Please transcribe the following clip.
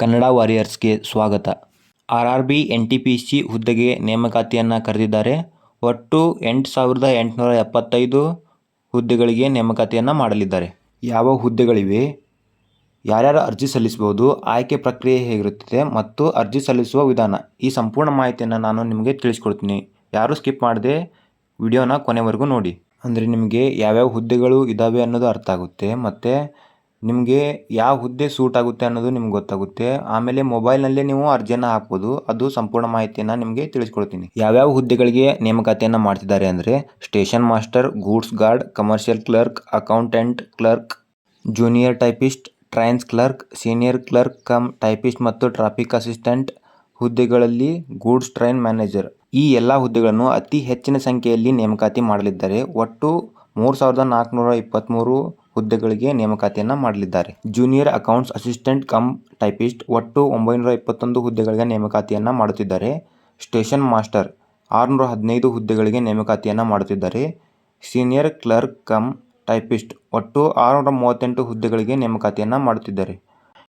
ಕನ್ನಡ ವಾರಿಯರ್ಸ್ಗೆ ಸ್ವಾಗತ. R R B N T P C ಹುದ್ದೆಗೆ ನೇಮಕಾತಿಯನ್ನು ಕರೆದಿದ್ದಾರೆ. ಒಟ್ಟು ಎಂಟು ಸಾವಿರದ ಎಂಟುನೂರ ಎಪ್ಪತ್ತೈದು ಹುದ್ದೆಗಳಿಗೆ ನೇಮಕಾತಿಯನ್ನು ಮಾಡಲಿದ್ದಾರೆ. ಯಾವ ಹುದ್ದೆಗಳಿವೆ? ಯಾರ್ಯಾರು ಅರ್ಜಿ ಸಲ್ಲಿಸಬಹುದು? ಆಯ್ಕೆ ಪ್ರಕ್ರಿಯೆ ಹೇಗಿರುತ್ತದೆ ಮತ್ತು ಅರ್ಜಿ ಸಲ್ಲಿಸುವ ವಿಧಾನ? ಈ ಸಂಪೂರ್ಣ ಮಾಹಿತಿಯನ್ನು ನಾನು ನಿಮಗೆ ತಿಳಿಸ್ಕೊಡ್ತೀನಿ. ಯಾರು ಸ್ಕಿಪ್ ಮಾಡದೆ ವಿಡಿಯೋನ ಕೊನೆವರೆಗೂ ನೋಡಿ. ಅಂದರೆ ನಿಮಗೆ ಯಾವ್ಯಾವ ಹುದ್ದೆಗಳು ಇದ್ದಾವೆ ಅನ್ನೋದು ಅರ್ಥ ಆಗುತ್ತೆ. ಮತ್ತು ನಿಮಗೆ ಯಾವ ಹುದ್ದೆ ಸೂಟ್ ಆಗುತ್ತೆ ಅನ್ನೋದು ನಿಮ್ಗೆ ಗೊತ್ತಾಗುತ್ತೆ. ಆಮೇಲೆ ಮೊಬೈಲ್ನಲ್ಲೇ ನೀವು ಅರ್ಜಿಯನ್ನು ಹಾಕ್ಬೋದು. ಅದು ಸಂಪೂರ್ಣ ಮಾಹಿತಿಯನ್ನು ನಿಮಗೆ ತಿಳಿಸ್ಕೊಡ್ತೀನಿ. ಯಾವ್ಯಾವ ಹುದ್ದೆಗಳಿಗೆ ನೇಮಕಾತಿಯನ್ನು ಮಾಡ್ತಿದ್ದಾರೆ ಅಂದರೆ station master, goods guard commercial clerk accountant clerk junior typist trains clerk senior clerk cum typist ಮತ್ತು ಟ್ರಾಫಿಕ್ ಅಸಿಸ್ಟೆಂಟ್ ಹುದ್ದೆಗಳಲ್ಲಿ ಗೂಡ್ಸ್ ಟ್ರೈನ್ ಮ್ಯಾನೇಜರ್. ಈ ಎಲ್ಲ ಹುದ್ದೆಗಳನ್ನು ಅತಿ ಹೆಚ್ಚಿನ ಸಂಖ್ಯೆಯಲ್ಲಿ ನೇಮಕಾತಿ ಮಾಡಲಿದ್ದಾರೆ. ಒಟ್ಟು ಮೂರು ಸಾವಿರದ ನಾಲ್ಕುನೂರ ಇಪ್ಪತ್ತ್ಮೂರು ಹುದ್ದೆಗಳಿಗೆ ನೇಮಕಾತಿಯನ್ನ ಮಾಡಲಿದ್ದಾರೆ. Junior accounts assistant cum typist ಒಟ್ಟು ಒಂಬೈನೂರ ಇಪ್ಪತ್ತೊಂದು ಹುದ್ದೆಗಳಿಗೆ ನೇಮಕಾತಿಯನ್ನ ಮಾಡುತ್ತಿದ್ದಾರೆ. ಸ್ಟೇಷನ್ ಮಾಸ್ಟರ್ ಆರುನೂರ ಹದಿನೈದು ಹುದ್ದೆಗಳಿಗೆ ನೇಮಕಾತಿಯನ್ನ ಮಾಡುತ್ತಿದ್ದಾರೆ. ಸೀನಿಯರ್ ಕ್ಲರ್ಕ್ ಕಮ್ ಟೈಪಿಸ್ಟ್ ಒಟ್ಟು ಆರುನೂರ ಮೂವತ್ತೆಂಟು ಹುದ್ದೆಗಳಿಗೆ ನೇಮಕಾತಿಯನ್ನ ಮಾಡುತ್ತಿದ್ದಾರೆ.